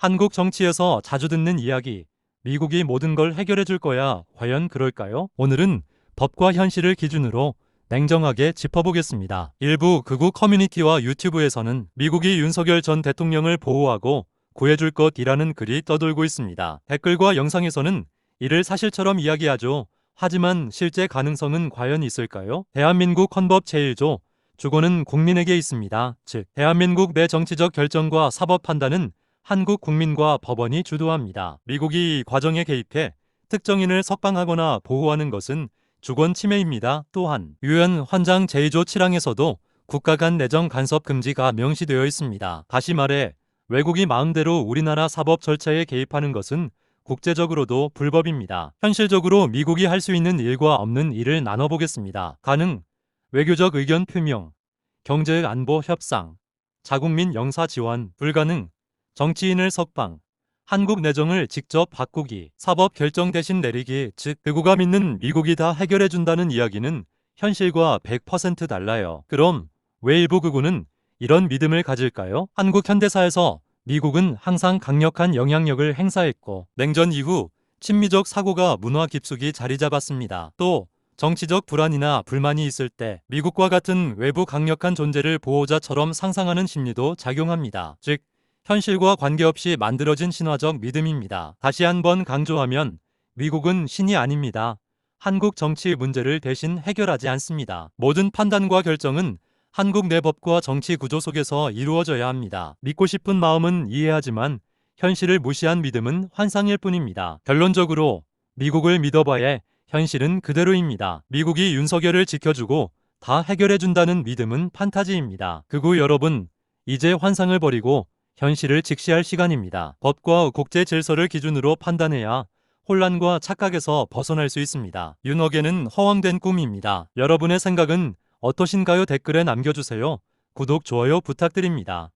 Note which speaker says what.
Speaker 1: 한국 정치에서 자주 듣는 이야기. 미국이 모든 걸 해결해 줄 거야. 과연 그럴까요? 오늘은 법과 현실을 기준으로 냉정하게 짚어보겠습니다. 일부 극우 커뮤니티와 유튜브에서는 미국이 윤석열 전 대통령을 보호하고 구해줄 것이라는 글이 떠돌고 있습니다. 댓글과 영상에서는 이를 사실처럼 이야기하죠. 하지만 실제 가능성은 과연 있을까요? 대한민국 헌법 제1조 주권은 국민에게 있습니다. 즉, 대한민국 내 정치적 결정과 사법 판단은 한국 국민과 법원이 주도합니다. 미국이 과정에 개입해 특정인을 석방하거나 보호하는 것은 주권 침해입니다. 또한 유엔 환장 제2조 7항에서도 국가 간 내정 간섭 금지가 명시되어 있습니다. 다시 말해 외국이 마음대로 우리나라 사법 절차에 개입하는 것은 국제적으로도 불법입니다. 현실적으로 미국이 할 수 있는 일과 없는 일을 나눠보겠습니다. 가능, 외교적 의견 표명, 경제 안보 협상, 자국민 영사 지원, 불가능, 정치인을 석방, 한국 내정을 직접 바꾸기, 사법 결정 대신 내리기, 즉 극우가 믿는 미국이 다 해결해 준다는 이야기는 현실과 100% 달라요. 그럼 왜 일부 극우는 이런 믿음을 가질까요? 한국 현대사에서 미국은 항상 강력한 영향력을 행사했고 냉전 이후 친미적 사고가 문화 깊숙이 자리 잡았습니다. 또 정치적 불안이나 불만이 있을 때 미국과 같은 외부 강력한 존재를 보호자처럼 상상하는 심리도 작용합니다. 즉 현실과 관계없이 만들어진 신화적 믿음입니다. 다시 한번 강조하면 미국은 신이 아닙니다. 한국 정치 문제를 대신 해결하지 않습니다. 모든 판단과 결정은 한국 내 법과 정치 구조 속에서 이루어져야 합니다. 믿고 싶은 마음은 이해하지만 현실을 무시한 믿음은 환상일 뿐입니다. 결론적으로 미국을 믿어봐야 현실은 그대로입니다. 미국이 윤석열을 지켜주고 다 해결해준다는 믿음은 판타지입니다. 극우 여러분, 이제 환상을 버리고 현실을 직시할 시간입니다. 법과 국제 질서를 기준으로 판단해야 혼란과 착각에서 벗어날 수 있습니다. 윤석열은 허황된 꿈입니다. 여러분의 생각은 어떠신가요? 댓글에 남겨주세요. 구독, 좋아요 부탁드립니다.